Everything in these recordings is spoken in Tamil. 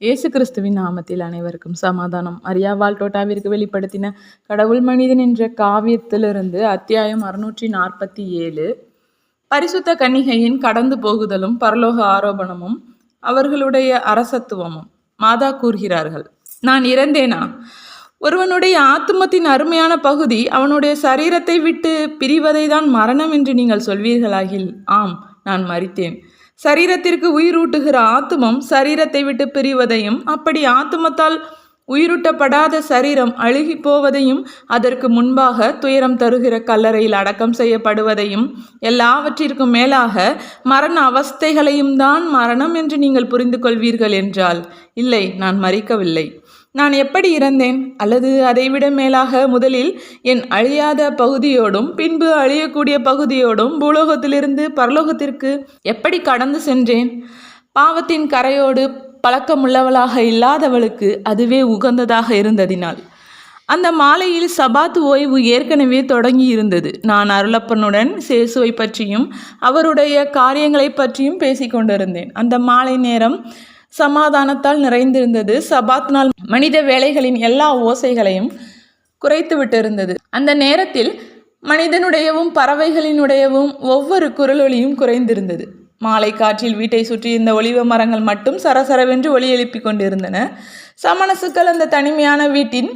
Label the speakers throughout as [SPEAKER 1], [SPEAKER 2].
[SPEAKER 1] இயேசு கிறிஸ்துவின் நாமத்தில் அனைவருக்கும் சமாதானம். அரியாவால் டோட்டாவிற்கு வெளிப்படுத்தின கடவுள் மனிதன் என்ற காவியத்திலிருந்து அத்தியாயம் அறுநூற்றி நாற்பத்தி ஏழு. பரிசுத்த கன்னிகையின் கடந்து போகுதலும் பரலோக ஆரோபணமும் அவர்களுடைய அரசத்துவமும். மாதா கூறுகிறார்கள் நான் இறந்தேனா? ஒருவனுடைய ஆத்துமத்தின் அருமையான பகுதி அவனுடைய சரீரத்தை விட்டு பிரிவதை தான் மரணம் என்று நீங்கள் சொல்வீர்களாகில் ஆம் நான் மறித்தேன் சரீரத்திற்கு உயிரூட்டுகிற ஆத்துமம் சரீரத்தை விட்டு பிரிவதையும் அப்படி ஆத்துமத்தால் உயிரூட்டப்படாத சரீரம் அழுகி போவதையும் அதற்கு முன்பாக துயரம் தருகிற கல்லறையில் அடக்கம் செய்யப்படுவதையும் எல்லாவற்றிற்கும் மேலாக மரண அவஸ்தைகளையும் தான் மரணம் என்று நீங்கள் புரிந்து கொள்வீர்கள் என்றால் இல்லை நான் மறிக்கவில்லை. நான் எப்படி இறந்தேன்? அல்லது அதைவிட மேலாக முதலில் என் அழியாத பகுதியோடும் பின்பு அழியக்கூடிய பகுதியோடும் பூலோகத்திலிருந்து பரலோகத்திற்கு எப்படி கடந்து சென்றேன்? பாவத்தின் கரையோடு பழக்கமுள்ளவளாக இல்லாதவளுக்கு அதுவே உகந்ததாக இருந்ததினால். அந்த மாலையில் சபாத் ஓய்வு ஏற்கனவே தொடங்கி இருந்தது நான் அருளப்பனுடன் சேசுவை பற்றியும் அவருடைய காரியங்களை பற்றியும் பேசிக்கொண்டிருந்தேன். அந்த மாலை நேரம் சமாதானத்தால் நிறைந்திருந்தது. சபாத் நாள் மனித வேலைகளின் எல்லா ஓசைகளையும் குறைத்து விட்டிருந்தது அந்த நேரத்தில் மனிதனுடையவும் பறவைகளினுடையவும் ஒவ்வொரு குரலொலியும் குறைந்திருந்தது. மாலை காற்றில் வீட்டை சுற்றியிருந்த ஒளிவ மரங்கள் மட்டும் சரசரவென்று ஒளி எழுப்பி கொண்டிருந்தன. சமணசுக்கள் அந்த தனிமையான வீட்டின்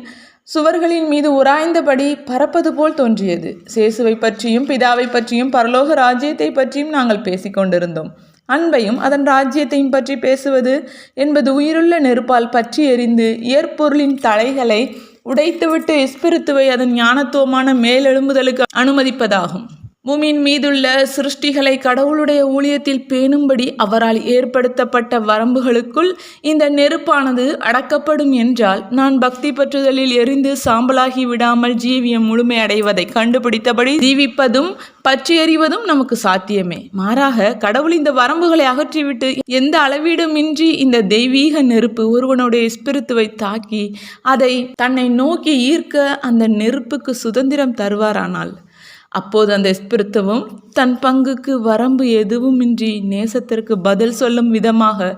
[SPEAKER 1] சுவர்களின் மீது உராய்ந்தபடி பறப்பது போல் தோன்றியது. சேசுவை பற்றியும் பிதாவை பற்றியும் பரலோக ராஜ்யத்தை பற்றியும் நாங்கள் பேசிக்கொண்டிருந்தோம் அன்பையும் அதன் ராஜ்யத்தையும் பற்றி பேசுவது என்பது உயிருள்ள நெருப்பால் பற்றி எறிந்து இயற்பொருளின் தலைகளை உடைத்துவிட்டு எஸ்பிரித்துவை அதன் ஞானத்துவமான மேலெழும்புதலுக்கு அனுமதிப்பதாகும். பூமியின் மீதுள்ள சிருஷ்டிகளை கடவுளுடைய ஊழியத்தில் பேணும்படி அவரால் ஏற்படுத்தப்பட்ட வரம்புகளுக்குள் இந்த நெருப்பானது அடக்கப்படும் என்றால் நான் பக்தி பற்றுதலில் எரிந்து சாம்பலாகி விடாமல் ஜீவியம் முழுமை அடைவதை கண்டுபிடித்தபடி ஜீவிப்பதும் பற்றி எறிவதும் நமக்கு சாத்தியமே. மாறாக கடவுள் இந்த வரம்புகளை அகற்றிவிட்டு எந்த அளவீடுமின்றி இந்த தெய்வீக நெருப்பு ஒருவனுடைய ஸ்பிரித்துவை தாக்கி அதை தன்னை நோக்கி ஈர்க்க அந்த நெருப்புக்கு சுதந்திரம் தருவாரானால் அப்போது அந்த ஸ்பிரித்துவம் தன் பங்குக்கு வரம்பு எதுவுமின்றி நேசத்திற்கு பதில் சொல்லும் விதமாக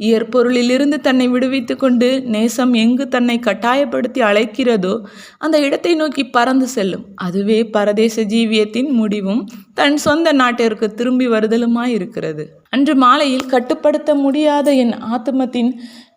[SPEAKER 1] இயற்பொருளிலிருந்து தன்னை விடுவித்து கொண்டு நேசம் எங்கு தன்னை கட்டாயப்படுத்தி அழைக்கிறதோ அந்த இடத்தை நோக்கி பறந்து செல்லும். அதுவே பரதேச ஜீவியத்தின் முடிவும். தன் சொந்த நாட்டிற்கு திரும்பி வருதலுமாய் இருக்கிறது அன்று மாலையில் கட்டுப்படுத்த முடியாத என் ஆத்மத்தின்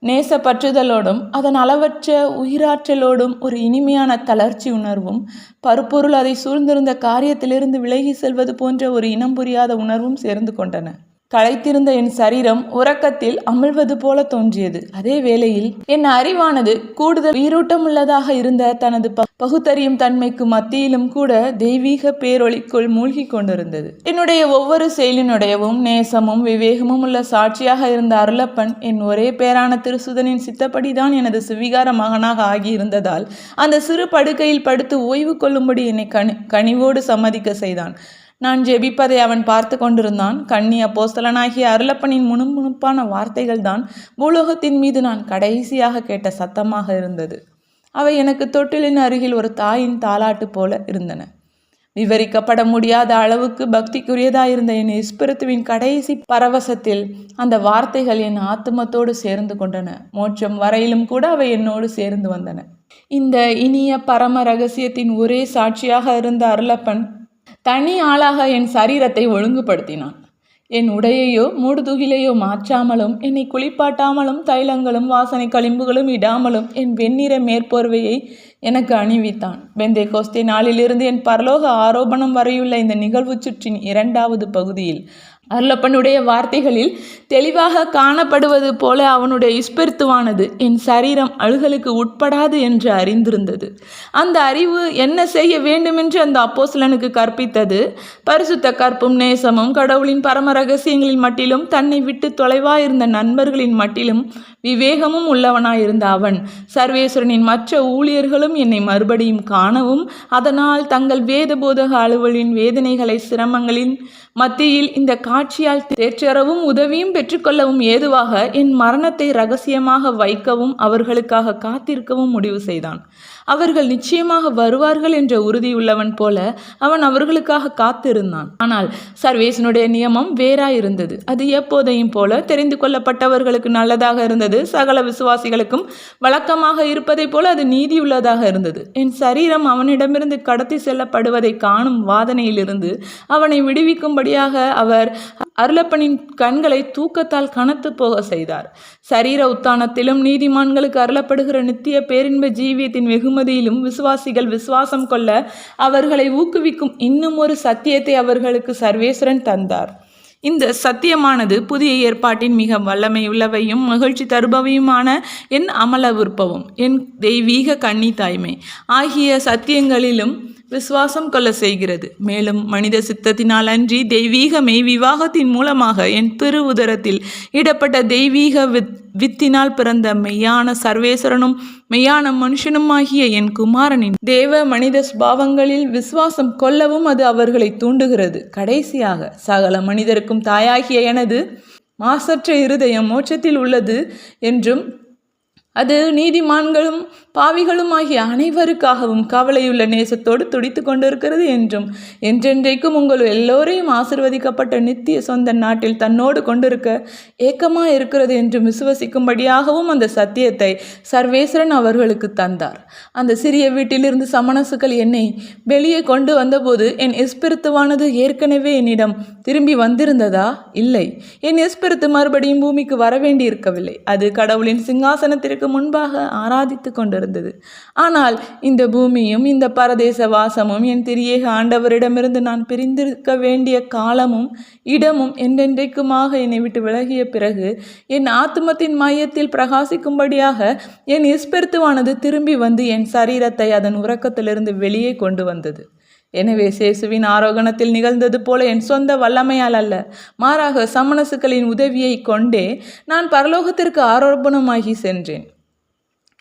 [SPEAKER 1] நேச பற்றுதலோடும் அதன் அளவற்ற உயிராற்றலோடும் ஒரு இனிமையான தளர்ச்சி உணர்வும் பருப்பொருள் அதை சூழ்ந்திருந்த காரியத்திலிருந்து விலகி செல்வது போன்ற ஒரு இனம் புரியாத உணர்வும் சேர்ந்து கொண்டன. களைத்திருந்த என் சரீரம் உறக்கத்தில் அமிழ்வது போல தோன்றியது. அதே வேளையில் என் அறிவானது கூடுதல் உயிரூட்டமுள்ளதாக இருந்த தனது பகுத்தறியும் தன்மைக்கு மத்தியிலும் கூட தெய்வீக பேரொளிக்குள் மூழ்கி கொண்டிருந்தது. என்னுடைய ஒவ்வொரு செயலினுடையவும் நேசமும் விவேகமும் உள்ள சாட்சியாக இருந்த அருளப்பன் என் ஒரே பேரான திருசுதனின் சித்தப்படிதான் எனது சுவிகார மகனாக ஆகியிருந்ததால் அந்த சிறு படுக்கையில் படுத்து ஓய்வு கொள்ளும்படி என்னை கனி கனிவோடு சம்மதிக்க செய்தான். நான் ஜெபிப்பதை அவன் பார்த்து கொண்டிருந்தான். கண்ணி அப்போஸ்தலனாகிய அருளப்பனின் முணுமுணுப்பான வார்த்தைகள் தான் பூலோகத்தின் மீது நான் கடைசியாக கேட்ட சத்தமாக இருந்தது. அவை எனக்கு தொட்டிலின் அருகில் ஒரு தாயின் தாலாட்டு போல இருந்தன. விவரிக்கப்பட முடியாத அளவுக்கு பக்திக்குரியதாயிருந்த என் இஸ்பிருத்துவின் கடைசி பரவசத்தில் அந்த வார்த்தைகள் என் ஆத்மத்தோடு சேர்ந்து கொண்டன. மோட்சம் வரையிலும் கூட அவை என்னோடு சேர்ந்து வந்தன. இந்த இனிய பரம ரகசியத்தின் ஒரே சாட்சியாக இருந்த அருளப்பன் தனி ஆளாக என் சரீரத்தை ஒழுங்குபடுத்தினான். என் உடையையோ மூடுதுகிலையோ மாற்றாமலும் என்னை குளிப்பாட்டாமலும் தைலங்களும் வாசனை களிம்புகளும் இடாமலும் என் வெண்ணிற மேற்போர்வையை எனக்கு அணிவித்தான். பெந்தே கோஸ்தே நாளிலிருந்து என் பரலோக ஆரோபணம் வரையுள்ள இந்த நிகழ்வு சுற்றின் இரண்டாவது பகுதியில் அருளப்பனுடைய வார்த்தைகளில் தெளிவாக காணப்படுவது போல அவனுடைய இஸ்பெருத்துவானது என் சரீரம் அழுகலுக்கு உட்படாது என்று அறிந்திருந்தது. அந்த அறிவு என்ன செய்ய வேண்டுமென்று அந்த அப்போசலனுக்கு கற்பித்தது. பரிசுத்த கற்பும் நேசமும் கடவுளின் பரம ரகசியங்களின் மட்டிலும் தன்னை விட்டு தொலைவாயிருந்த நண்பர்களின் மட்டிலும் விவேகமும் உள்ளவனாயிருந்த அவன். சர்வேஸ்வரனின் மற்ற ஊழியர்களும் என்னை மறுபடியும் காணவும் அதனால் தங்கள் வேத போதக அலுவலின் வேதனைகளை சிரமங்களின் மத்தியில் இந்த காட்சியால் தேற்றறவும் உதவியும் பெற்றுக்கொள்ளவும் ஏதுவாக என் மரணத்தை ரகசியமாக வைக்கவும் அவர்களுக்காக காத்திருக்கவும் முடிவு செய்தான். அவர்கள் நிச்சயமாக வருவார்கள் என்ற உறுதியுள்ளவன் போல அவன் அவர்களுக்காக காத்திருந்தான். ஆனால் சர்வேசனுடைய நியமம் வேறாயிருந்தது. அது எப்போதையும் போல தெரிந்து கொள்ளப்பட்டவர்களுக்கு நல்லதாக இருந்தது. சகல விசுவாசிகளுக்கும் வழக்கமாக இருப்பதைப் போல அது நீதியுள்ளதாக இருந்தது. என் சரீரம் அவனிடமிருந்து கடத்தி செல்லப்படுவதை காணும் வாதனையிலிருந்து அவனை விடுவிக்கும்படியாக அவர் அருளப்பனின் கண்களை தூக்கத்தால் கனத்து போக செய்தார். சரீர உத்தானத்திலும் நீதிமான்களுக்கு அருளப்படுகிற நித்திய பேரின்ப ஜீவியத்தின் வெகுமதியிலும் விசுவாசிகள் விசுவாசம் கொள்ள அவர்களை ஊக்குவிக்கும் இன்னும் ஒரு சத்தியத்தை அவர்களுக்கு சர்வேஸ்வரன் தந்தார். இந்த சத்தியமானது புதிய ஏற்பாட்டின் மிக வல்லமையுள்ளவையும் மகிழ்ச்சி தருபவையுமான என் அமல விருப்பவும் என் தெய்வீக கன்னி தாய்மை ஆகிய சத்தியங்களிலும் விசுவாசம் கொள்ள செய்கிறது. மேலும் மனித சித்தத்தினால் அன்றி தெய்வீக மெய் விவாகத்தின் மூலமாக என் திரு உதரத்தில் இடப்பட்ட தெய்வீக வித் வித்தினால் பிறந்த மெய்யான சர்வேஸ்வரனும் மெய்யான மனுஷனுமாகிய என் குமாரனின் தேவ மனித சுபாவங்களில் விசுவாசம் கொள்ளவும் அது அவர்களை தூண்டுகிறது. கடைசியாக சகல மனிதருக்கும் தாயாகிய எனது மாசற்ற இருதயம் மோட்சத்தில் உள்ளது என்றும் அது நீதிமான்களும் பாவிகளும் ஆகிய அனைவருக்காகவும் கவலையுள்ள நேசத்தோடு துடித்து கொண்டிருக்கிறது என்றும் என்றென்றைக்கும் உங்கள் எல்லோரையும் ஆசிர்வதிக்கப்பட்ட நித்திய சொந்த நாட்டில் தன்னோடு கொண்டிருக்க ஏக்கமாக இருக்கிறது என்றும் விசுவசிக்கும்படியாகவும் அந்த சத்தியத்தை சர்வேஸ்வரன் அவர்களுக்கு தந்தார். அந்த சிறிய வீட்டிலிருந்து சமணசுக்கள் என்னை வெளியே கொண்டு வந்தபோது என் எஸ்பிருத்துவானது ஏற்கனவே என்னிடம் திரும்பி வந்திருந்ததா? இல்லை. என் எஸ்பிருத்து மறுபடியும் பூமிக்கு வரவேண்டி இருக்கவில்லை அது கடவுளின் சிங்காசனத்திற்கு முன்பாக ஆராதித்து கொண்டிருந்தது. ஆனால் இந்த பூமியும் இந்த பரதேச வாசமும் என் திரியேக ஆண்டவரிடமிருந்து நான் பிரிந்திருக்க வேண்டிய காலமும் இடமும் என்றென்றைக்குமாக என்னை விட்டு விலகிய பிறகு என் ஆத்மத்தின் மையத்தில் பிரகாசிக்கும்படியாக என் இஸ்பெருத்துவானது திரும்பி வந்து என் சரீரத்தை அதன் உறக்கத்திலிருந்து வெளியே கொண்டு வந்தது. எனவே சேசுவின் ஆரோகணத்தில் நிகழ்ந்தது போல என் சொந்த வல்லமையால் அல்ல மாறாக சமணசுக்களின் உதவியை கொண்டே நான் பரலோகத்திற்கு ஆரோபணமாகி சென்றேன்.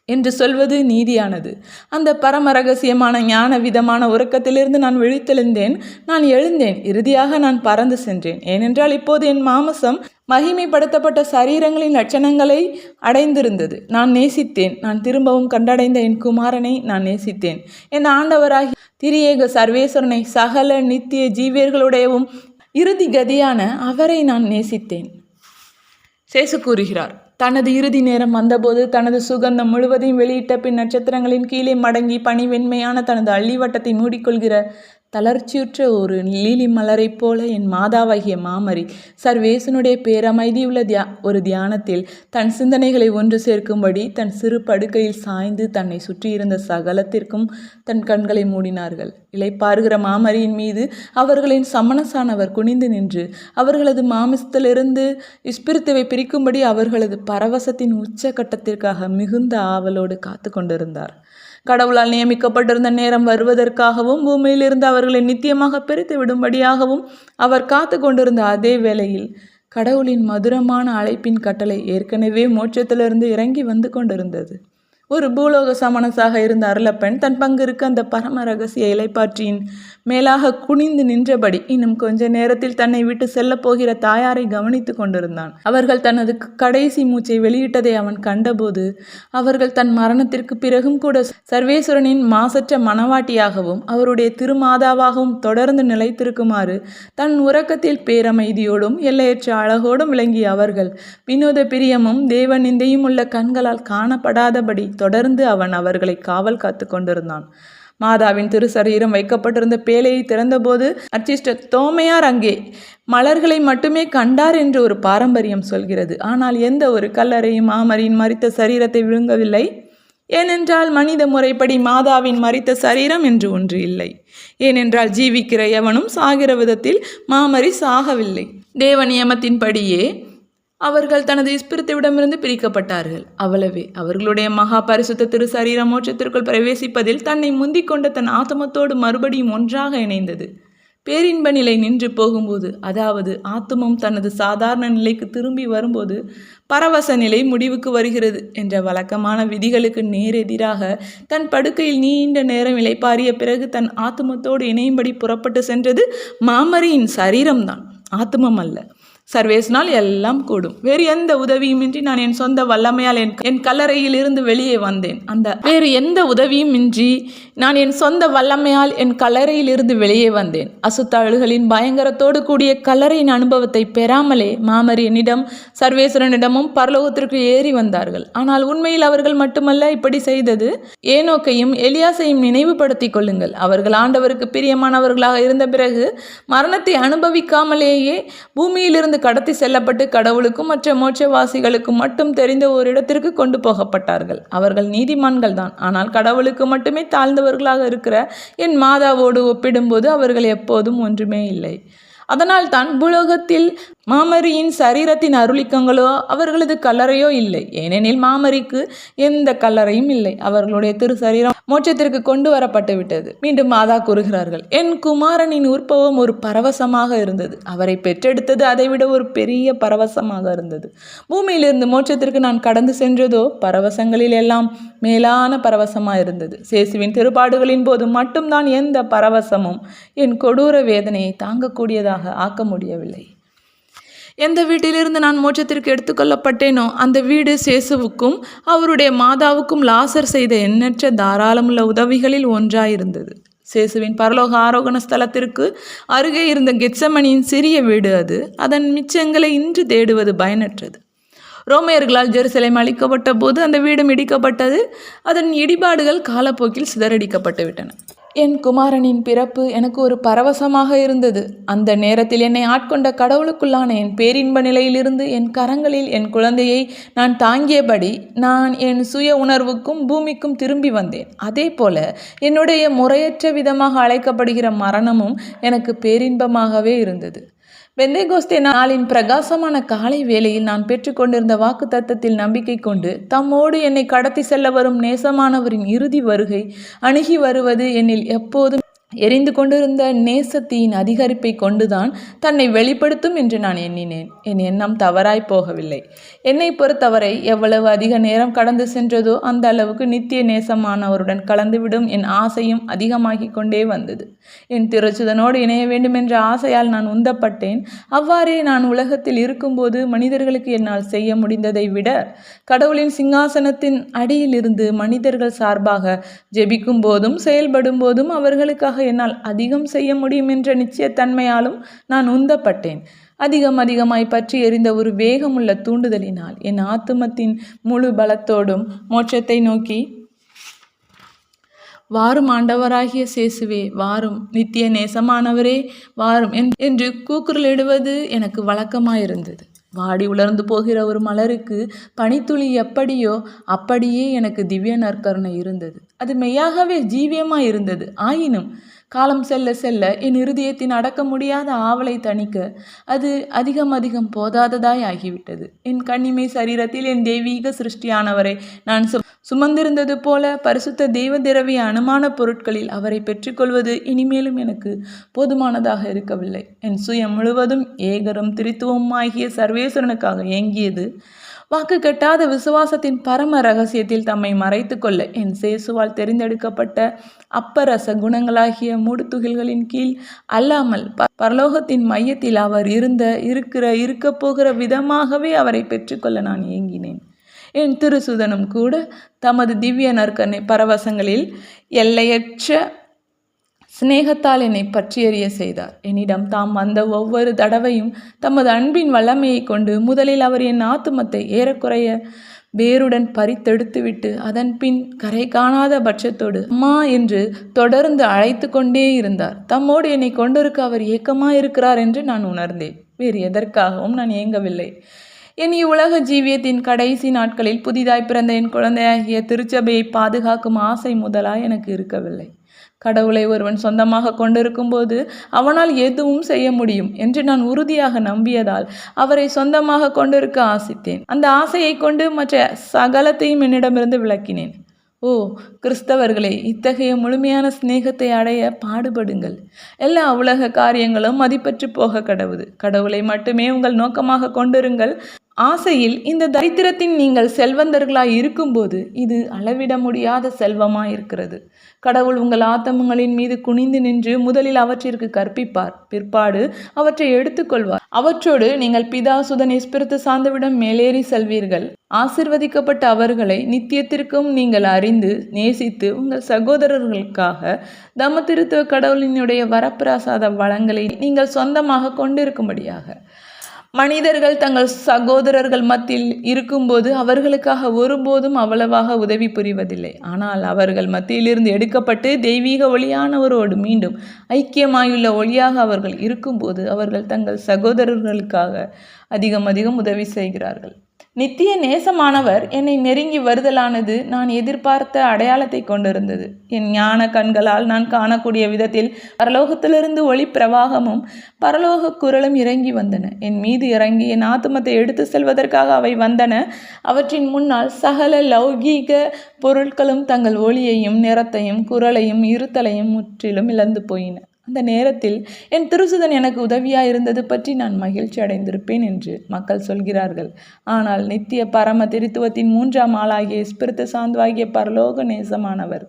[SPEAKER 1] என்று சொல்வது நீதியானது. அந்த பரம ரகசியமான ஞான விதமான உறக்கத்திலிருந்து நான் விழித்தெழுந்தேன். நான் எழுந்தேன். இறுதியாக நான் பறந்து சென்றேன். ஏனென்றால் இப்போது என் மாமசம் மகிமைப்படுத்தப்பட்ட சரீரங்களின் லட்சணங்களை அடைந்திருந்தது. நான் நேசித்தேன். நான் திரும்பவும் கண்டடைந்த என் குமாரனை நான் நேசித்தேன். என் ஆண்டவராகி திரியேக சர்வேஸ்வரனை சகல நித்திய ஜீவியர்களுடையவும் இறுதி கதியான அவரை நான் நேசித்தேன். சேசு கூறுகிறார். தனது இறுதி நேரம் வந்தபோது தனது சுகந்தம் முழுவதையும் வெளியிட்ட பின் நட்சத்திரங்களின் கீழே மடங்கி பணிவெண்மையான தனது அள்ளிவட்டத்தை மூடிக்கொள்கிற தளர்ச்சியுற்ற ஒரு லீலி மலரைப் போல என் மாதாவாகிய மாமரி சர்வேசனுடைய பேரமைதியுள்ள தியா ஒரு தியானத்தில் தன் சிந்தனைகளை ஒன்று சேர்க்கும்படி தன் சிறு படுக்கையில் சாய்ந்து தன்னை சுற்றியிருந்த சகலத்திற்கும் தன் கண்களை மூடினார்கள். இளைப்பாறுகிற மாமரியின் மீது அவர்களின் சமணசானவர் குனிந்து நின்று அவர்களது மாமிசத்திலிருந்து இஸ்பிரித்துவை பிரிக்கும்படி அவர்களது பரவசத்தின் உச்சகட்டத்திற்காக மிகுந்த ஆவலோடு காத்து கொண்டிருந்தார். கடவுளால் நியமிக்கப்பட்டிருந்த நேரம் வருவதற்காகவும் பூமியிலிருந்து அவர்களை நித்தியமாக பிரித்து விடும்படியாகவும் அவர் காத்து கொண்டிருந்த அதே வேளையில் கடவுளின் மதுரமான அழைப்பின் கட்டளை ஏற்கனவே மோட்சத்திலிருந்து இறங்கி வந்து கொண்டிருந்தது. ஒரு பூலோக சமணசாக இருந்த அருளப்பெண் தன் பங்கிற்கு அந்த பரம ரகசிய இலைப்பாற்றியின் மேலாக குனிந்து நின்றபடி இன்னும் கொஞ்ச நேரத்தில் தன்னை விட்டு செல்ல போகிற தாயாரை கவனித்து கொண்டிருந்தான். அவர்கள் தனது கடைசி மூச்சை வெளியிட்டதை அவன் கண்டபோது அவர்கள் தன் மரணத்திற்கு பிறகும் கூட சர்வேஸ்வரனின் மாசற்ற மனவாட்டியாகவும் அவருடைய திருமாதாவாகவும் தொடர்ந்து நிலைத்திருக்குமாறு தன் உறக்கத்தில் பேரமைதியோடும் எல்லையற்ற அழகோடும் விளங்கிய அவர்கள் வினோத பிரியமும் தேவ நிந்தையும் உள்ள கண்களால் காணப்படாதபடி தொடர்ந்து அவன் அவர்களை காவல் காத்து கொண்டிருந்தான். மாதாவின் திருசரீரம் வைக்கப்பட்டிருந்த பேழையை திறந்தபோது அர்ச்சிஸ்டர் தோமையார் அங்கே. மலர்களை மட்டுமே கண்டார் என்று ஒரு பாரம்பரியம் சொல்கிறது. ஆனால் எந்த ஒரு கல்லறையும் மாமரியின் மறித்த சரீரத்தை விழுங்கவில்லை. ஏனென்றால் மனித முறைப்படி மாதாவின் மறித்த சரீரம் என்று ஒன்று இல்லை. ஏனென்றால் ஜீவிக்கிற எவனும் சாகிற விதத்தில் மாமரி சாகவில்லை. தேவ நியமத்தின்படியே அவர்கள் தனது இஸ்பிரித்துவிடமிருந்து பிரிக்கப்பட்டார்கள். அவ்வளவே. அவர்களுடைய மகா பரிசுத்த திரு சரீர மோட்சத்திற்குள் பிரவேசிப்பதில் தன்னை முந்திக் கொண்ட தன் ஆத்தமத்தோடு மறுபடியும் ஒன்றாக இணைந்தது. பேரின்ப நிலை நின்று போகும்போது அதாவது ஆத்துமம் தனது சாதாரண நிலைக்கு திரும்பி வரும்போது பரவச நிலை முடிவுக்கு வருகிறது என்ற வழக்கமான விதிகளுக்கு நேரெதிராக தன் படுக்கையில் நீண்ட நேரம் இலைப்பாரிய பிறகு தன் ஆத்துமத்தோடு இணையும்படி புறப்பட்டு சென்றது மாமரியின் சரீரம்தான். ஆத்துமம் அல்ல. சர்வேஸ்னால் எல்லாம் கூடும். வேறு எந்த உதவியுமின்றி நான் என் சொந்த வல்லமையால் என் என் கல்லறையில் இருந்து வெளியே வந்தேன். அந்த வேறு எந்த உதவியும் இன்றி நான் என் சொந்த வல்லமையால் என் கல்லறையில் இருந்து வெளியே வந்தேன். அசுத்தாளுகளின் பயங்கரத்தோடு கூடிய கல்லறையின் அனுபவத்தை பெறாமலே மாமரியனிடம் சர்வேஸ்வரனிடமும் பரலோகத்திற்கு ஏறி வந்தார்கள். ஆனால் உண்மையில் அவர்கள் மட்டுமல்ல இப்படி செய்தது ஏனோக்கையும் எலியாசையும் நினைவுபடுத்திக் கொள்ளுங்கள். அவர்கள் ஆண்டவருக்கு பிரியமானவர்களாக இருந்த பிறகு மரணத்தை அனுபவிக்காமலேயே பூமியிலிருந்து கடத்தி செல்லப்பட்டு கடவுளுக்கும் மற்ற மோட்சவாசிகளுக்கும் மட்டும் தெரிந்த ஒரு இடத்திற்கு கொண்டு போகப்பட்டார்கள். அவர்கள் நீதிமான்கள் தான் ஆனால் கடவுளுக்கு மட்டுமே தாழ்ந்தவர்களாக இருக்கிற என் மாதாவோடு ஒப்பிடும்போது அவர்கள் எப்போதும் ஒன்றுமே இல்லை. அதனால் தான் பூலோகத்தில் மாமரியின் சரீரத்தின் அருளிக்கங்களோ அவர்களது கல்லறையோ இல்லை. ஏனெனில் மாமரிக்கு எந்த கல்லறையும் இல்லை. அவர்களுடைய திரு சரீரம் மோட்சத்திற்கு கொண்டு வரப்பட்டு விட்டது. மீண்டும் மாதா கூறுகிறார்கள் என் குமாரனின் உற்பவம் ஒரு பரவசமாக இருந்தது. அவரை பெற்றெடுத்தது அதைவிட ஒரு பெரிய பரவசமாக இருந்தது. பூமியிலிருந்து மோட்சத்திற்கு நான் கடந்து சென்றதோ பரவசங்களில் எல்லாம் மேலான பரவசமாக இருந்தது. சேசுவின் திருப்பாடுகளின் போது மட்டும்தான் எந்த பரவசமும் என் கொடூர வேதனையை தாங்கக்கூடியதாக ஆக்க முடியவில்லை. எந்த வீட்டிலிருந்து நான் மோட்சத்திற்கு எடுத்துக்கொள்ளப்பட்டேனோ அந்த வீடு சேசுவுக்கும் அவருடைய மாதாவுக்கும் லாசர் செய்த எண்ணற்ற தாராளமுள்ள உதவிகளில் ஒன்றாயிருந்தது. சேசுவின் பரலோக ஆரோகண ஸ்தலத்திற்கு அருகே இருந்த கெட்சமணியின் சிறிய வீடு அது. அதன் மிச்சங்களை இன்று தேடுவது பயனற்றது. ரோமையர்களால் ஜெருசலேம் அளிக்கப்பட்ட போது அந்த வீடு இடிக்கப்பட்டது அதன் இடிபாடுகள் காலப்போக்கில் சிதறடிக்கப்பட்டு விட்டன என் குமாரனின் பிறப்பு எனக்கு ஒரு பரவசமாக இருந்தது. அந்த நேரத்தில் என்னை ஆட்கொண்ட கடவுளுக்குள்ளான என் பேரின்ப நிலையிலிருந்து என் கரங்களில் என் குழந்தையை நான் தாங்கியபடி நான் என் சுய உணர்வுக்கும் பூமிக்கும் திரும்பி வந்தேன். அதே போல என்னுடைய முறையற்ற விதமாக அழைக்கப்படுகிற மரணமும் எனக்கு பேரின்பமாகவே இருந்தது. வெந்தேகோஸ்தே நாளின் பிரகாசமான காலை வேளையில் நான் பெற்றுக்கொண்டிருந்த வாக்கு தத்தத்தில் நம்பிக்கை கொண்டு தம்மோடு என்னை கடத்தி செல்ல வரும் நேசமானவரின் இறுதி வருகை அணுகி வருவது என்னில் எப்போதும் எரிந்து கொண்டிருந்த நேசத்தின் அதிகரிப்பை கொண்டுதான் தன்னை வெளிப்படுத்தும் என்று நான் எண்ணினேன். என் எண்ணம் தவறாய் போகவில்லை. என்னை பொறுத்தவரை எவ்வளவு அதிக நேரம் கடந்து சென்றதோ அந்த அளவுக்கு நித்திய நேசமானவருடன் கலந்துவிடும் என் ஆசையும் அதிகமாகிக் கொண்டே வந்தது. என் திருச்சுதனோடு இணைய வேண்டும் என்ற ஆசையால் நான் உந்தப்பட்டேன். அவ்வாறே நான் உலகத்தில் இருக்கும்போது மனிதர்களுக்கு என்னால் செய்ய முடிந்ததை விட கடவுளின் சிங்காசனத்தின் அடியிலிருந்து மனிதர்கள் சார்பாக ஜெபிக்கும் போதும் செயல்படும் போதும் அவர்களுக்காக என்னால் அதிகம் செய்ய முடியும் என்ற நிச்சயத்தன்மையாலும் நான் உந்தப்பட்டேன். அதிகம் அதிகமாய் பற்றி எறிந்த ஒரு வேகமுள்ள தூண்டுதலினால் என் ஆத்துமத்தின் முழு பலத்தோடும் மோட்சத்தை நோக்கி வாரும் ஆண்டவராகிய சேசுவே வாரும் நித்திய நேசமானவரே வாரும் என்- என்று கூக்குரலிடுவது எனக்கு வழக்கமாயிருந்தது. வாடி உலர்ந்து போகிற ஒரு மலருக்கு பனித்துளி எப்படியோ அப்படியே எனக்கு திவ்ய நற்கருணை இருந்தது. அது மெய்யாகவே ஜீவியமாக இருந்தது ஆயினும் காலம் செல்ல செல்ல என் இருதயத்தின் அடக்க முடியாத ஆவலை தணிக்க அது அதிகம் அதிகம் போதாததாய் ஆகிவிட்டது. என் கண்ணிமை சரீரத்தில் என் தெய்வீக சிருஷ்டியானவரை நான் சு சுமந்திருந்தது போல பரிசுத்த தெய்வ திரவிய அனுமான பொருட்களில் அவரை பெற்றுக்கொள்வது இனிமேலும் எனக்கு போதுமானதாக இருக்கவில்லை. என் சுயம் முழுவதும் ஏகரும் திரித்துவம் ஆகிய சர்வேஸ்வரனுக்காக ஏங்கியது வாக்கு கட்டாத விசுவாசத்தின் பரம ரகசியத்தில் தம்மை மறைத்து கொள்ள என் சேசுவால் தெரிந்தெடுக்கப்பட்ட அப்பரச குணங்களாகிய மூடுதுகில்களின் கீழ் அல்லாமல் ப- பரலோகத்தின் மையத்தில் அவர் இருந்த இருக்கிற இருக்கப் போகிற விதமாகவே அவரை பெற்றுக்கொள்ள நான் ஏங்கினேன் என் திருசுதனும் கூட தமது திவ்ய நற்கனை பரவசங்களில் எல்லையற்ற சிநேகத்தால் என்னை பற்றியறிய செய்தார். என்னிடம் தாம் வந்த ஒவ்வொரு தடவையும் தமது அன்பின் வல்லமையை கொண்டு முதலில் அவர் என் ஆத்துமத்தை ஏறக்குறைய வேருடன் பறித்தெடுத்துவிட்டு அதன் பின் கரை காணாத பட்சத்தோடு அம்மா என்று தொடர்ந்து அழைத்து கொண்டே இருந்தார். தம்மோடு என்னை கொண்டிருக்க அவர் ஏக்கமாயிருக்கிறார் என்று நான் உணர்ந்தேன். வேறு எதற்காகவும் நான் ஏங்கவில்லை. என் இவ்வுலக ஜீவியத்தின் கடைசி நாட்களில் புதிதாய் பிறந்த என் குழந்தையாகிய திருச்சபையை பாதுகாக்கும் ஆசை முதலாய் எனக்கு இருக்கவில்லை. கடவுளை ஒருவன் சொந்தமாக கொண்டிருக்கும்போது அவனால் எதுவும் செய்ய முடியும் என்று நான் உறுதியாக நம்பியதால் அவரை சொந்தமாக கொண்டிருக்க ஆசித்தேன். அந்த ஆசையை கொண்டு மற்ற சகலத்தையும் என்னிடமிருந்து விளக்கினேன் ஓ கிறிஸ்தவர்களே இத்தகைய முழுமையான சிநேகத்தை அடைய பாடுபடுங்கள். எல்லா உலக காரியங்களும் மதிப்பற்று போக கடவுது. கடவுளை மட்டுமே உங்கள் நோக்கமாக கொண்டிருங்கள். ஆசையில் இந்த தரித்திரத்தின் நீங்கள் செல்வந்தர்களாய் இருக்கும்போது இது அளவிட முடியாத செல்வமாய் இருக்கிறது கடவுள் உங்கள் ஆத்தமங்களின் மீது குனிந்து நின்று முதலில் அவற்றிற்கு கற்பிப்பார். பிற்பாடு அவற்றை எடுத்துக்கொள்வார். அவற்றோடு நீங்கள் பிதா சுதன் எஸ்பிரித்து சார்ந்தவிடம் மேலேறி செல்வீர்கள். ஆசிர்வதிக்கப்பட்ட அவர்களை நித்தியத்திற்கும் நீங்கள் அறிந்து நேசித்து உங்கள் சகோதரர்களுக்காக தம திருத்துவ கடவுளினுடைய வரப்பிரசாத வளங்களை நீங்கள் சொந்தமாக கொண்டிருக்கும்படியாக மனிதர்கள் தங்கள் சகோதரர்கள் மத்தியில் இருக்கும்போது அவர்களுக்காக ஒருபோதும் அவ்வளவாக உதவி புரிவதில்லை. ஆனால் அவர்கள் மத்தியிலிருந்து எடுக்கப்பட்டு தெய்வீக ஒளியானவரோடு மீண்டும் ஐக்கியமாயுள்ள ஒளியாக அவர்கள் இருக்கும்போது அவர்கள் தங்கள் சகோதரர்களுக்காக அதிகம் அதிகம் உதவி செய்கிறார்கள். நித்திய நேசமானவர் என்னை நெருங்கி வருதலானது நான் எதிர்பார்த்த அடையாளத்தை கொண்டிருந்தது. என் ஞான கண்களால் நான் காணக்கூடிய விதத்தில் பரலோகத்திலிருந்து ஒளி பிரவாகமும் பரலோக குரலும் இறங்கி வந்தன. என் மீது இறங்கி என் ஆத்துமத்தை எடுத்து செல்வதற்காக அவை வந்தன. அவற்றின் முன்னால் சகல லௌகீக பொருட்களும் தங்கள் ஒளியையும் நிறத்தையும் குரலையும் இருத்தலையும் முற்றிலும் இழந்து போயின. அந்த நேரத்தில் என் திருசுதன் எனக்கு உதவியாக இருந்தது பற்றி நான் மகிழ்ச்சி அடைந்திருப்பேன் என்று மக்கள் சொல்கிறார்கள். ஆனால் நித்திய பரம திருத்துவத்தின் மூன்றாம் ஆளாகிய ஸ்பிரித்த சாந்துவாகிய பரலோக நேசமானவர்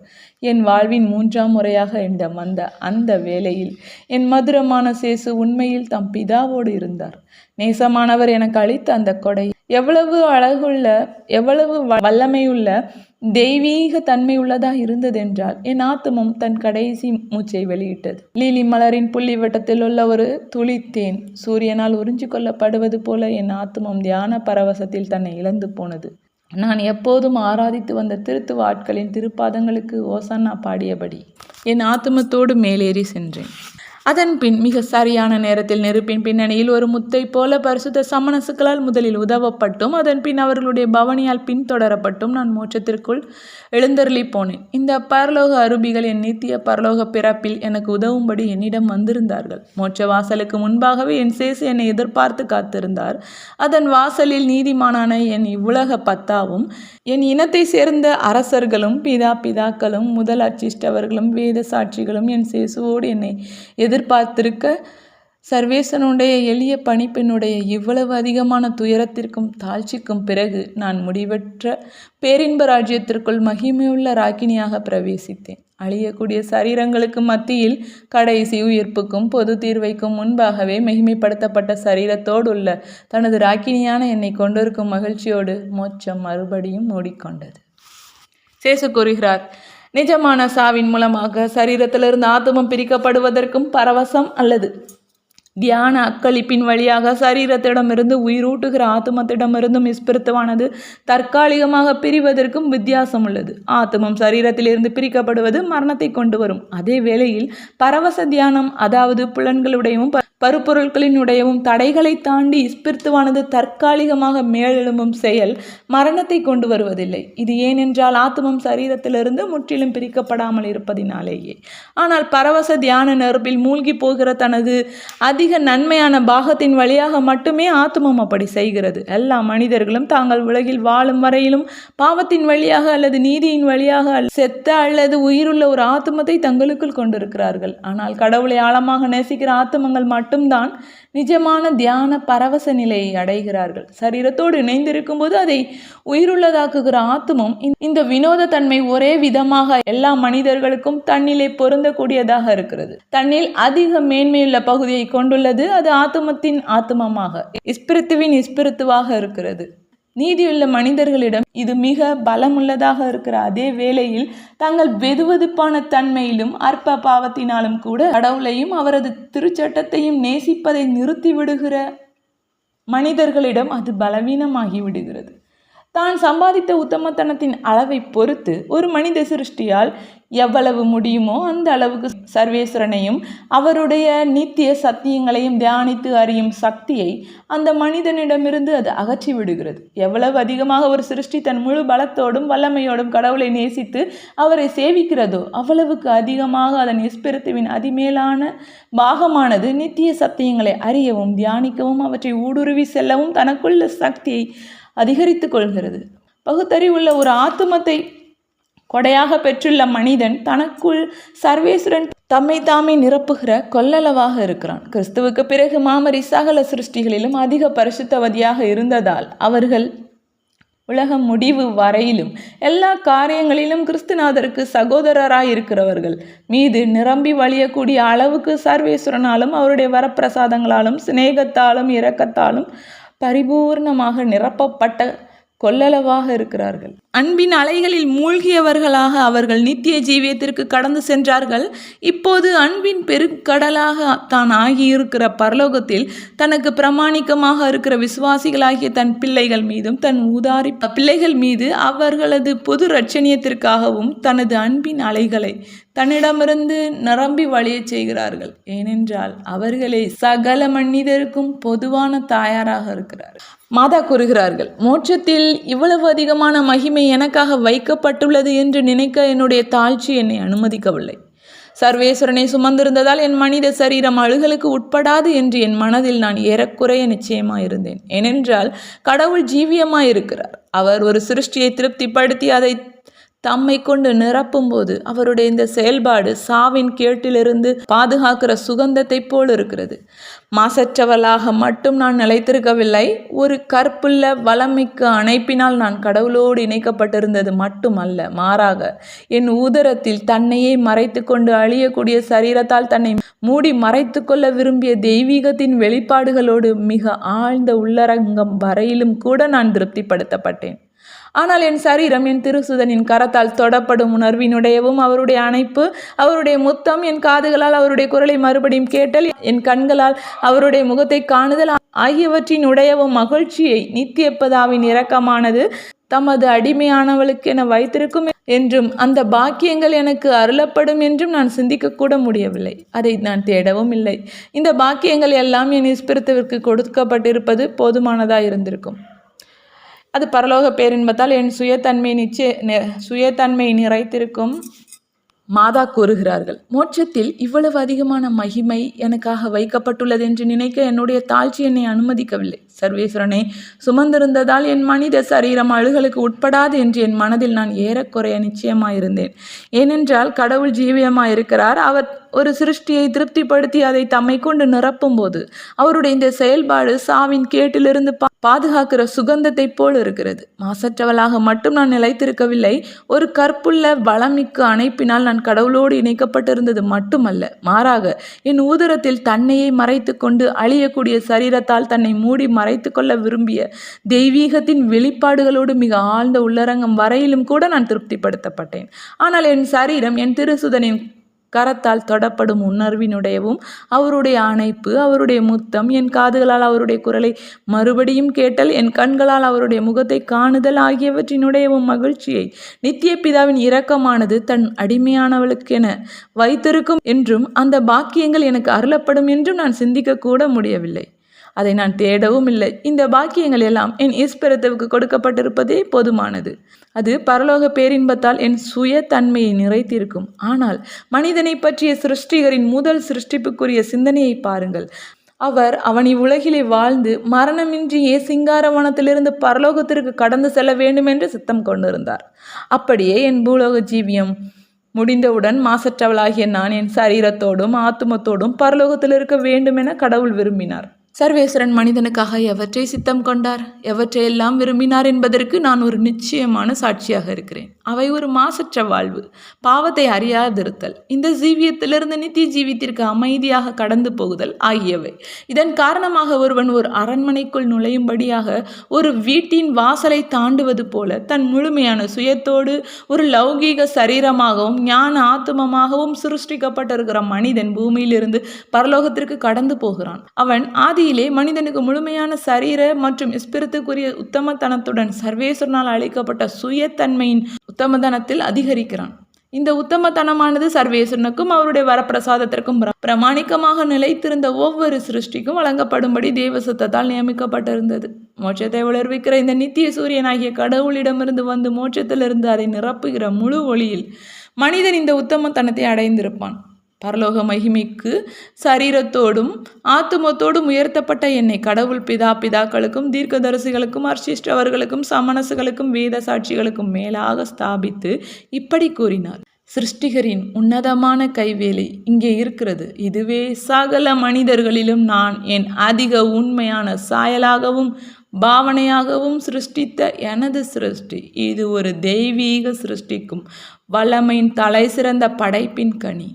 [SPEAKER 1] என் வாழ்வின் மூன்றாம் முறையாக என்னிடம் வந்த அந்த வேளையில் என் மதுரமான சேசு உண்மையில் தம் பிதாவோடு இருந்தார். நேசமானவர் எனக்கு அளித்த அந்த கொடை எவ்வளவு அழகுள்ள எவ்வளவு வல்லமையுள்ள தெய்வீக தன்மை உள்ளதா இருந்ததென்றால் என் ஆத்துமம் தன் கடைசி மூச்சை வெளியிட்டது. லீலி மலரின் புள்ளி வட்டத்தில் உள்ள ஒரு துளித்தேன் சூரியனால் உறிஞ்சு கொள்ளப்படுவது போல என் ஆத்துமம் தியான பரவசத்தில் தன்னை இழந்து போனது. நான் எப்போதும் ஆராதித்து வந்த திருத்துவ ஆட்களின் திருப்பாதங்களுக்கு ஓசன்னா பாடியபடி என் ஆத்துமத்தோடு மேலேறி சென்றேன். அதன் பின் மிக சரியான நேரத்தில் நெருப்பின் பின்னணியில் ஒரு முத்தை போல பரிசுத்த சமணசுக்களால் முதலில் உதவப்பட்டும் அதன் பின் அவர்களுடைய பவனியால் பின்தொடரப்பட்டும். நான் மோட்சத்திற்குள் எழுந்தருளி போனேன். இந்த பரலோக அருபிகள் என் நித்திய பரலோக பிறப்பில் எனக்கு உதவும்படி என்னிடம் வந்திருந்தார்கள். மோட்ச வாசலுக்கு முன்பாகவே என் சேசு என்னை எதிர்பார்த்து காத்திருந்தார். அதன் வாசலில் நீதிமானான என் இவ்வுலக பத்தாவும் என் இனத்தை சேர்ந்த அரசர்களும் பிதா பிதாக்களும் முதல் அச்சிஷ்டவர்களும் வேத சாட்சிகளும் என் சேசுவோடு என்னை எதிர் எதிர்பார்த்திருக்க சர்வேசனுடைய எளிய பணிப்பெண்ணுடைய இவ்வளவு அதிகமான துயரத்திற்கும் தாழ்ச்சிக்கும் பிறகு நான் முடிவற்ற பேரின்ப ராஜ்யத்திற்குள் மகிமையுள்ள ராக்கினியாக பிரவேசித்தேன். அழியக்கூடிய சரீரங்களுக்கு மத்தியில் கடைசி உயிர்ப்புக்கும் பொது தீர்வைக்கும் முன்பாகவே மகிமைப்படுத்தப்பட்ட சரீரத்தோடு உள்ள தனது ராக்கினியான என்னை கொண்டிருக்கும் மகிழ்ச்சியோடு மோட்சம் மறுபடியும் மூடிக்கொண்டது. சேசு கூறுகிறார் நிஜமான சாவின் மூலமாக சரீரத்திலிருந்து ஆத்துமம் பிரிக்கப்படுவதற்கும் பரவசம் அல்லது தியான அக்களிப்பின் வழியாக சரீரத்திடமிருந்து உயிரூட்டுகிற ஆத்மத்திடமிருந்தும் இஸ்பிரித்துவானது தற்காலிகமாக பிரிவதற்கும் வித்தியாசம் உள்ளது ஆத்துமம் சரீரத்திலிருந்து பிரிக்கப்படுவது மரணத்தை கொண்டு வரும் அதே வேளையில் பரவச தியானம் அதாவது புலன்களுடையவும் பருப்பொருட்களினுடையவும் தடைகளை தாண்டி இஸ்பிரித்துவானது தற்காலிகமாக மேலெழும்பும் செயல் மரணத்தை கொண்டு வருவதில்லை இது ஏனென்றால் ஆத்துமம் சரீரத்திலிருந்து முற்றிலும் பிரிக்கப்படாமல் இருப்பதினாலேயே. ஆனால் பரவச தியான நெருப்பில் மூழ்கி போகிற தனது அதிக அதிக நன்மையான பாகத்தின் வழியாக மட்டுமே ஆத்துமம் அப்படி செய்கிறது. எல்லா மனிதர்களும் தாங்கள் உலகில் வாழும் வரையிலும் பாவத்தின் வழியாக அல்லது நீதியின் வழியாக செத்த அல்லது உயிருள்ள ஒரு ஆத்துமத்தை தங்களுக்குள் கொண்டிருக்கிறார்கள். ஆனால் கடவுளை ஆழமாக நேசிக்கிற ஆத்துமங்கள் மட்டும்தான் நிஜமான தியான பரவச நிலையை அடைகிறார்கள். சரீரத்தோடு இணைந்திருக்கும் போது அதை உயிருள்ளதாக்குகிற ஆத்துமம் இந்த- இந்த வினோத தன்மை ஒரே விதமாக எல்லா மனிதர்களுக்கும் தன்னிலே பொருந்தக்கூடியதாக இருக்கிறது. தன்னில் அதிக மேன்மையுள்ள பகுதியை உள்ளது அது ஆத்துமத்தின் ஆத்துமமாக. இஸ்பிரித்துவின் இஸ்பிரித்துவாக இருக்கிறது. நீதியுள்ள மனிதர்களிடம் இது மிக பலமுள்ளதாக இருக்கிற அதே வேளையில் தங்கள் வெதுவெதுப்பான தன்மையிலும் அற்ப பாவத்தினாலும் கூட கடவுளையும் அவரது திருச்சட்டத்தையும் நேசிப்பதை நிறுத்தி விடுகிற மனிதர்களிடம் அது பலவீனமாகி விடுகிறது. தான் சம்பாதித்த உத்தமத்தனத்தின் அளவை பொறுத்து ஒரு மனித சிருஷ்டியால் எவ்வளவு முடியுமோ அந்த அளவுக்கு சர்வேஸ்வரனையும் அவருடைய நித்திய சத்தியங்களையும் தியானித்து அறியும் சக்தியை அந்த மனிதனிடமிருந்து அது அகற்றி விடுகிறது. எவ்வளவு அதிகமாக ஒரு சிருஷ்டி தன் முழு பலத்தோடும் வல்லமையோடும் கடவுளை நேசித்து அவரை சேவிக்கிறதோ அவ்வளவுக்கு அதிகமாக அதன் எஸ்பிரித்துவின் அதிமேலான பாகமானது நித்திய சத்தியங்களை அறியவும் தியானிக்கவும் அவற்றை ஊடுருவி செல்லவும் தனக்குள்ள சக்தியை அதிகரித்து கொள்கிறது. பகுத்தறிவுள்ள ஒரு ஆத்துமத்தை கொடையாக பெற்றுள்ள மனிதன் தனக்குள் சர்வேஸ்வரன் தம்மை தாமே நிரப்புகிற கொள்ளளவாக இருக்கிறான். கிறிஸ்துவுக்கு பிறகு மாமரி சகல சிருஷ்டிகளிலும் அதிக பரிசுத்தவதியாக இருந்ததால் அவர்கள் உலகம் முடிவு வரையிலும் எல்லா காரியங்களிலும் கிறிஸ்துநாதருக்கு சகோதரராய் இருக்கிறவர்கள் மீது நிரம்பி வழியக்கூடிய அளவுக்கு சர்வேஸ்வரனாலும் அவருடைய வரப்பிரசாதங்களாலும் சிநேகத்தாலும் இரக்கத்தாலும் பரிபூர்ணமாக நிரப்பப்பட்ட கொள்ளளவாக இருக்கிறார்கள். அன்பின் அலைகளில் மூழ்கியவர்களாக அவர்கள் நித்திய ஜீவியத்திற்கு கடந்து சென்றார்கள். இப்போது அன்பின் பெருங்கடலாக தான் ஆகியிருக்கிற பரலோகத்தில் தனக்கு பிரமாணிக்கமாக இருக்கிற விசுவாசிகளாகிய தன் பிள்ளைகள் மீதும் தன் ஊதாரி பிள்ளைகள் மீது அவர்களது பொது ரட்சணியத்திற்காகவும் தனது அன்பின் அலைகளை தன்னிடமிருந்து நிரம்பி வழியச் செய்கிறார்கள். ஏனென்றால் அவர்களே சகல மனிதருக்கும் பொதுவான தாயாராக இருக்கிறார் மாதா கூறுகிறார்கள் மோட்சத்தில் இவ்வளவு அதிகமான மகிமை எனக்காக வைக்கப்பட்டுள்ளது என்று நினைக்க என்னுடைய தாழ்ச்சி என்னை அனுமதிக்கவில்லை. சர்வேஸ்வரனை சுமந்திருந்ததால் என் மனித சரீரம் அழுகலுக்கு உட்படாது என்று என் மனதில் நான் ஏறக்குறைய நிச்சயமாயிருந்தேன். ஏனென்றால் கடவுள் ஜீவியமாயிருக்கிறார். அவர் ஒரு சிருஷ்டியை திருப்திப்படுத்தி அதை தம்மை கொண்டு நிரப்பும்போது அவருடைய இந்த செயல்பாடு சாவின் கேட்டிலிருந்து பாதுகாக்கிற சுகந்தத்தைப் போல் இருக்கிறது மாசற்றவளாக மட்டும் நான் நிலைத்திருக்கவில்லை ஒரு கற்புள்ள வளமிக்க அணைப்பினால் நான் கடவுளோடு இணைக்கப்பட்டிருந்தது மட்டுமல்ல. மாறாக என் ஊதரத்தில் தன்னையே மறைத்து கொண்டு அழியக்கூடிய சரீரத்தால் தன்னை மூடி மறைத்து கொள்ள விரும்பிய தெய்வீகத்தின் வெளிப்பாடுகளோடு மிக ஆழ்ந்த உள்ளரங்கம் வரையிலும் கூட நான் திருப்திப்படுத்தப்பட்டேன். ஆனால் என் சரீரம் என் திருசுதனின் கரத்தால் தொடப்படும் உணர்வினுடையவும் அவருடைய அணைப்பு அவருடைய முத்தம் என் காதுகளால் அவருடைய குரலை மறுபடியும் கேட்டல் என் கண்களால் அவருடைய முகத்தை காணுதல் ஆகியவற்றின் உடையவும் மகிழ்ச்சியை நித்தியப்பதாவின் இரக்கமானது தமது அடிமையானவளுக்கு என வைத்திருக்கும் என்றும் அந்த பாக்கியங்கள் எனக்கு அருளப்படும் என்றும் நான் சிந்திக்க கூட முடியவில்லை. அதை நான் தேடவும் இல்லை. இந்த பாக்கியங்கள் எல்லாம் என் இஸ்பிரித்துவிற்கு கொடுக்கப்பட்டிருப்பது போதுமானதாக இருந்திருக்கும் அது பரலோக பேரின்பத்தால் என் சுயத்தன்மை நிச்சய சுயத்தன்மை நிறைத்திருக்கும் மாதா கூறுகிறார்கள். மோட்சத்தில் இவ்வளவு அதிகமான மகிமை எனக்காக வைக்கப்பட்டுள்ளது என்று நினைக்க என்னுடைய தாழ்ச்சி என்னை அனுமதிக்கவில்லை. சர்வேஸ்வரனை சுமந்திருந்ததால் என் மனித சரீரம் அழுகலுக்கு உட்படாது என்று என் மனதில் நான் ஏறக்குறைய நிச்சயமாயிருந்தேன். ஏனென்றால் கடவுள் ஜீவியமாயிருக்கிறார். அவர் ஒரு சிருஷ்டியை திருப்திப்படுத்தி அதை தம்மை கொண்டு நிரப்பும் போது அவருடைய இந்த செயல்பாடு சாவின் கேட்டிலிருந்து பாதுகாக்கிற சுகந்தத்தைப் போல் இருக்கிறது. மாசற்றவளாக மட்டும் நான் நிலைத்திருக்கவில்லை. ஒரு கற்புள்ள வளமிக்க அணைப்பினால் நான் கடவுளோடு இணைக்கப்பட்டிருந்தது மட்டுமல்ல. மாறாக என் ஊதரத்தில் தன்னையே மறைத்து கொண்டு அழியக்கூடிய சரீரத்தால் தன்னை மூடி மறைத்து கொள்ள விரும்பிய தெய்வீகத்தின் வெளிப்பாடுகளோடு மிக ஆழ்ந்த உள்ளரங்கம் வரையிலும் கூட நான் திருப்திப்படுத்தப்பட்டேன். ஆனால் என் சரீரம் என் திருசுதனின் கரத்தால் தொடப்படும் உணர்வினுடையவும் அவருடைய அணைப்பு அவருடைய முத்தம் என் காதுகளால் அவருடைய குரலை மறுபடியும் கேட்டல் என் கண்களால் அவருடைய முகத்தை காணுதல் ஆகியவற்றினுடையவும் மகிழ்ச்சியை நித்திய பிதாவின் இரக்கமானது தன் அடிமையானவளுக்கென வைத்திருக்கும் என்றும் அந்த பாக்கியங்கள் எனக்கு அருளப்படும் என்றும் நான் சிந்திக்க கூட முடியவில்லை. அதை நான் தேடவும் இல்லை. இந்த பாக்கியங்கள் எல்லாம் என் ஈஸ்வரத்துவுக்கு கொடுக்கப்பட்டிருப்பதே போதுமானது. அது பரலோக பேரின்பத்தால் என் சுய தன்மையை நிறைத்திருக்கும். ஆனால் மனிதனை பற்றிய சிருஷ்டிகரின் முதல் சிருஷ்டிப்புக்குரிய சிந்தனையை பாருங்கள். அவர் அவன் இவ்வுலகிலே வாழ்ந்து மரணமின்றியே சிங்காரவனத்திலிருந்து பரலோகத்திற்கு கடந்து செல்ல வேண்டும் என்று சித்தம் கொண்டிருந்தார். அப்படியே என் பூலோக ஜீவியம் முடிந்தவுடன் மாசற்றவளாகிய நான் என் சரீரத்தோடும் ஆத்துமத்தோடும் பரலோகத்தில் இருக்க வேண்டும் என கடவுள் விரும்பினார். சர்வேஸ்வரன் மனிதனுக்காக எவற்றை சித்தம் கொண்டார்? எவற்றையெல்லாம் விரும்பினார் என்பதற்கு நான் ஒரு நிச்சயமான சாட்சியாக இருக்கிறேன். அவை ஒரு மாசற்ற வாழ்வு பாவத்தை அறியாதிருத்தல். இந்த ஜீவியத்திலிருந்து நித்திய ஜீவியத்திற்கு அமைதியாக கடந்து போகுதல் ஆகியவை. இதன் காரணமாக ஒருவன் ஒரு அரண்மனைக்குள் நுழையும்படியாக ஒரு வீட்டின் வாசலை தாண்டுவது போல தன் முழுமையான சுயத்தோடு ஒரு லௌகீக சரீரமாகவும் ஞான ஆத்துமமாகவும் சிருஷ்டிக்கப்பட்டிருக்கிற மனிதன் பூமியிலிருந்து பரலோகத்திற்கு கடந்து போகிறான். அவன் ஆதி ஆதியிலே மனிதனுக்கு முழுமையான சரீர மற்றும் ஸ்பிரித்துக்குரிய உத்தமத்தனத்துடன் சர்வேஸ்வரனால் அளிக்கப்பட்ட சுயத்தன்மையின் உத்தமதனத்தில் அதிகரிக்கிறான். இந்த உத்தமத்தனமானது சர்வேஸ்வரனுக்கும் அவருடைய வரப்பிரசாதத்திற்கும் பிரமாணிக்கமாக நிலைத்திருந்த ஒவ்வொரு சிருஷ்டிக்கும் வழங்கப்படும்படி தேவ சுத்தத்தால் நியமிக்கப்பட்டிருந்தது. மோட்சத்தை உளர்விக்கிற இந்த நித்திய சூரியனாகிய கடவுளிடமிருந்து வந்து மோட்சத்திலிருந்து அதை நிரப்புகிற முழு ஒளியில் மனிதன் இந்த உத்தமத்தனத்தை அடைந்திருப்பான். பரலோக மகிமைக்கு சரீரத்தோடும் ஆத்துமத்தோடும் உயர்த்தப்பட்ட என்னை கடவுள் பிதா பிதாக்களுக்கும் தீர்க்கதரிசிகளுக்கும் அர்ஷிஷ்டவர்களுக்கும் சமணசுகளுக்கும் வேத சாட்சிகளுக்கும் மேலாக ஸ்தாபித்து இப்படி கூறினார். சிருஷ்டிகரின் உன்னதமான கைவேலை இங்கே இருக்கிறது. இதுவே சகல மனிதர்களிலும் நான் என் அதிக உண்மையான சாயலாகவும் பாவனையாகவும் சிருஷ்டித்த எனது சிருஷ்டி. இது ஒரு தெய்வீக சிருஷ்டிக்கும் வல்லமையின் தலை சிறந்த படைப்பின் கனி.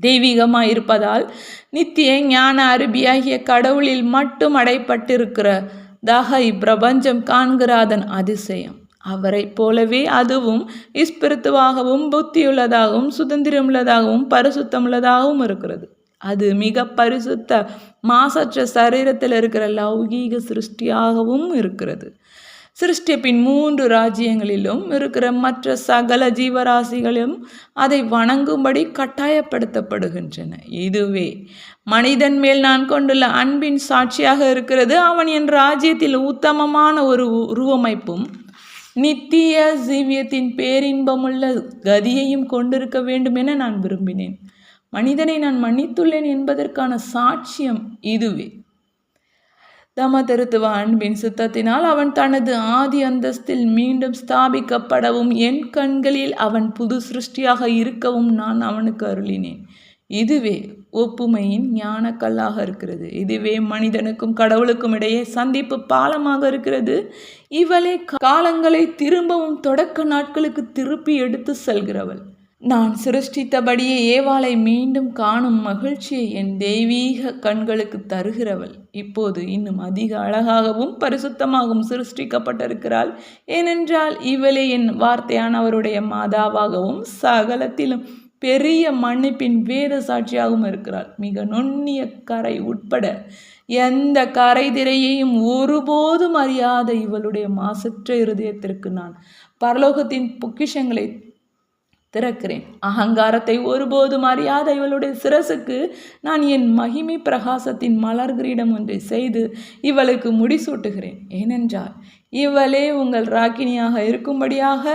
[SPEAKER 1] தெய்வீகமாக இருப்பதால் நித்திய ஞான அருபியாகிய கடவுளில் மட்டும் அடைப்பட்டிருக்கிறதாக இப்பிரபஞ்சம் காண்கிற அதன் அதிசயம். அவரைப் போலவே அதுவும் இஸ்பிருத்துவாகவும் புத்தியுள்ளதாகவும் சுதந்திரமுள்ளதாகவும் பரிசுத்தமுள்ளதாகவும் இருக்கிறது. அது மிக பரிசுத்த மாசற்ற சரீரத்தில் இருக்கிற லௌகீக சிருஷ்டியாகவும் இருக்கிறது. சிருஷ்டிப்பின் மூன்று ராஜ்யங்களிலும் இருக்கிற மற்ற சகல ஜீவராசிகளும் அதை வணங்கும்படி கட்டாயப்படுத்தப்படுகின்றன. இதுவே. மனிதன் மேல் நான் கொண்டுள்ள அன்பின் சாட்சியாக இருக்கிறது அவன் என் ராஜ்யத்தில் உத்தமமான ஒரு உருவமைப்பும் நித்திய ஜீவியத்தின் பேரின்பமுள்ள கதியையும் கொண்டிருக்க வேண்டும் என நான் விரும்பினேன். மனிதனை நான் மன்னித்துள்ளேன் என்பதற்கான சாட்சியம் இதுவே. தமதருத்துவ அன்பின் சுத்தத்தினால் அவன் தனது ஆதி அந்தஸ்தில் மீண்டும் ஸ்தாபிக்கப்படவும் என் கண்களில் அவன் புது சிருஷ்டியாக இருக்கவும் நான் அவனுக்கு அருளினேன். இதுவே ஒப்புமையின் ஞானக்கல்லாக இருக்கிறது. இதுவே மனிதனுக்கும் கடவுளுக்கும் இடையே சந்திப்பு பாலமாக இருக்கிறது. இவளே காலங்களை திரும்பவும் தொடக்க நாட்களுக்கு திருப்பி எடுத்து செல்கிறவள். நான் சிருஷ்டித்தபடியே ஏவாளை மீண்டும் காணும் மகிழ்ச்சியை என் தெய்வீக கண்களுக்கு தருகிறவள். இப்போது இன்னும் அதிக அழகாகவும் பரிசுத்தமாகவும் சிருஷ்டிக்கப்பட்டிருக்கிறாள். ஏனென்றால் இவளே என் வார்த்தையானவருடைய மாதாவாகவும் சகலத்திலும் பெரிய மன்னிப்பின் வேத சாட்சியாகவும் இருக்கிறாள். மிக நுண்ணிய கரை உட்பட எந்த கரை திரையையும் ஒருபோதும் அறியாத இவளுடைய மாசற்ற இருதயத்திற்கு நான் பரலோகத்தின் பொக்கிஷங்களை திறக்கிறேன். அகங்காரத்தை ஒருபோதும் அறியாத இவளுடைய சிரசுக்கு நான் என் மகிமை பிரகாசத்தின் மலர் கிரீடம் ஒன்றை செய்து இவளுக்கு முடிசூட்டுகிறேன். ஏனென்றால் இவளே உங்கள் ராக்கினியாக இருக்கும்படியாக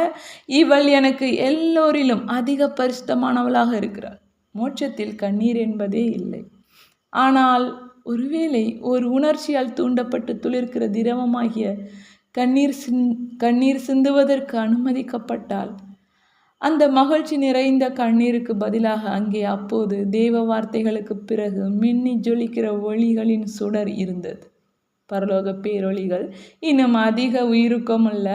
[SPEAKER 1] இவள் எனக்கு எல்லோரிலும் அதிக பரிசுத்தமானவளாக இருக்கிறாள். மோட்சத்தில் கண்ணீர் என்பதே இல்லை. ஆனால் ஒருவேளை ஒரு உணர்ச்சியால் தூண்டப்பட்டு துளிர்க்கிற திரவமாகிய கண்ணீர் சிந் கண்ணீர் சிந்துவதற்கு அனுமதிக்கப்பட்டால் அந்த மகிழ்ச்சி நிறைந்த கண்ணீருக்கு பதிலாக அங்கே அப்போது தேவ வார்த்தைகளுக்கு பிறகு மின்னி ஜொலிக்கிற ஒளிகளின் சுடர் இருந்தது. பரலோக பேரொளிகள் இன்னும் அதிக உயிருக்கமுள்ள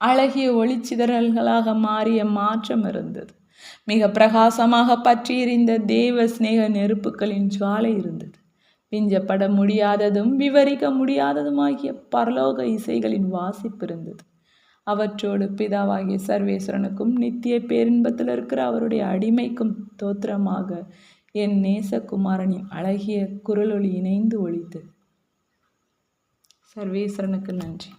[SPEAKER 1] அழகிய ஒளிச்சிதறல்களாக மாறிய மாற்றம் இருந்தது. மிக பிரகாசமாக பற்றி எறிந்த தேவ சிநேக நெருப்புகளின் ஜுவாலை இருந்தது. விஞ்சப்பட முடியாததும் விவரிக்க முடியாததுமாகிய பரலோக இசைகளின் வாசிப்பு இருந்தது. அவற்றோடு பிதாவாகிய சர்வேஸ்வரனுக்கும் நித்திய பேரின்பத்தில் இருக்கிற அவருடைய அடிமைக்கும் தோத்திரமாக என் நேசகுமாரனின் அழகிய குரலொளி இணைந்து ஒழித்து. சர்வேஸ்வரனுக்கு நன்றி.